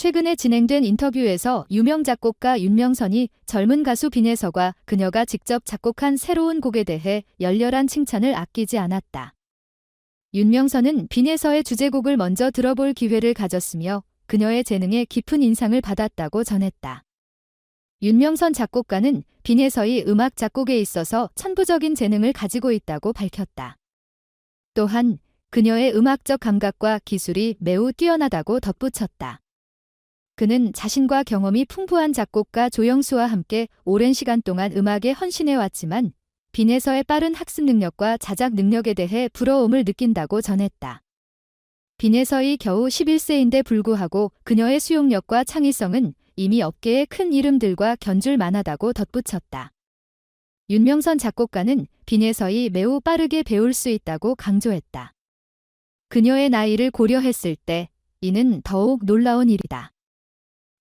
최근에 진행된 인터뷰에서 유명 작곡가 윤명선이 젊은 가수 빈혜서가 그녀가 직접 작곡한 새로운 곡에 대해 열렬한 칭찬을 아끼지 않았다. 윤명선은 빈혜서의 주제곡을 먼저 들어볼 기회를 가졌으며 그녀의 재능에 깊은 인상을 받았다고 전했다. 윤명선 작곡가는 빈혜서의 음악 작곡에 있어서 천부적인 재능을 가지고 있다고 밝혔다. 또한 그녀의 음악적 감각과 기술이 매우 뛰어나다고 덧붙였다. 그는 자신과 경험이 풍부한 작곡가 조영수와 함께 오랜 시간 동안 음악에 헌신해 왔지만 빈에서의 빠른 학습 능력과 자작 능력에 대해 부러움을 느낀다고 전했다. 빈에서의 겨우 11세인데 불구하고 그녀의 수용력과 창의성은 이미 업계의 큰 이름들과 견줄 만하다고 덧붙였다. 윤명선 작곡가는 빈에서의 매우 빠르게 배울 수 있다고 강조했다. 그녀의 나이를 고려했을 때 이는 더욱 놀라운 일이다.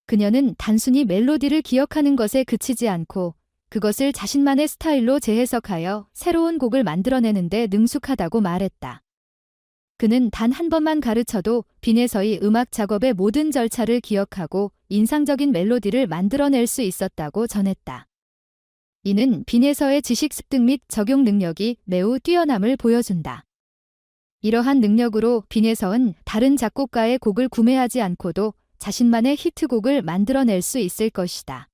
그녀는 단순히 멜로디를 기억하는 것에 그치지 않고 그것을 자신만의 스타일로 재해석하여 새로운 곡을 만들어내는데 능숙하다고 말했다. 그는 단 한 번만 가르쳐도 빈에서의 음악 작업의 모든 절차를 기억하고 인상적인 멜로디를 만들어낼 수 있었다고 전했다. 이는 빈에서의 지식 습득 및 적용 능력이 매우 뛰어남을 보여준다. 이러한 능력으로 빈에서는 다른 작곡가의 곡을 구매하지 않고도 자신만의 히트곡을 만들어낼 수 있을 것이다.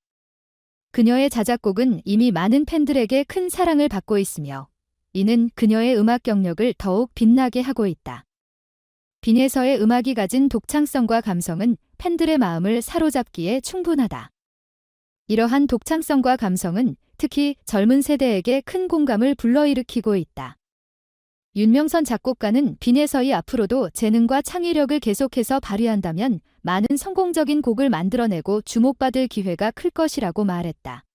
그녀의 자작곡은 이미 많은 팬들에게 큰 사랑을 받고 있으며 이는 그녀의 음악 경력을 더욱 빛나게 하고 있다. 빈에서의 음악이 가진 독창성과 감성은 팬들의 마음을 사로잡기에 충분하다. 이러한 독창성과 감성은 특히 젊은 세대에게 큰 공감을 불러일으키고 있다. 윤명선 작곡가는 빈에서의 앞으로도 재능과 창의력을 계속해서 발휘한다면 많은 성공적인 곡을 만들어내고 주목받을 기회가 클 것이라고 말했다.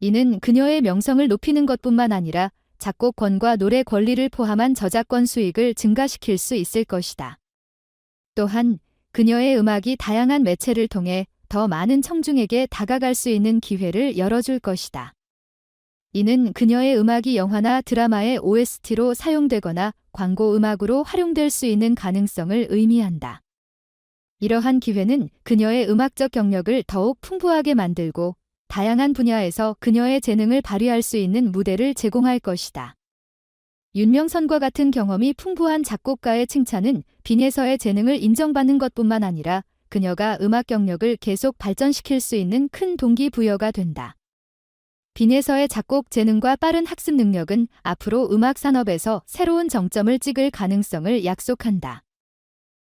이는 그녀의 명성을 높이는 것뿐만 아니라 작곡권과 노래 권리를 포함한 저작권 수익을 증가시킬 수 있을 것이다. 또한 그녀의 음악이 다양한 매체를 통해 더 많은 청중에게 다가갈 수 있는 기회를 열어줄 것이다. 이는 그녀의 음악이 영화나 드라마의 OST로 사용되거나 광고 음악으로 활용될 수 있는 가능성을 의미한다. 이러한 기회는 그녀의 음악적 경력을 더욱 풍부하게 만들고 다양한 분야에서 그녀의 재능을 발휘할 수 있는 무대를 제공할 것이다. 윤명선과 같은 경험이 풍부한 작곡가의 칭찬은 빈에서의 재능을 인정받는 것뿐만 아니라 그녀가 음악 경력을 계속 발전시킬 수 있는 큰 동기부여가 된다. 빈에서의 작곡 재능과 빠른 학습 능력은 앞으로 음악 산업에서 새로운 정점을 찍을 가능성을 약속한다.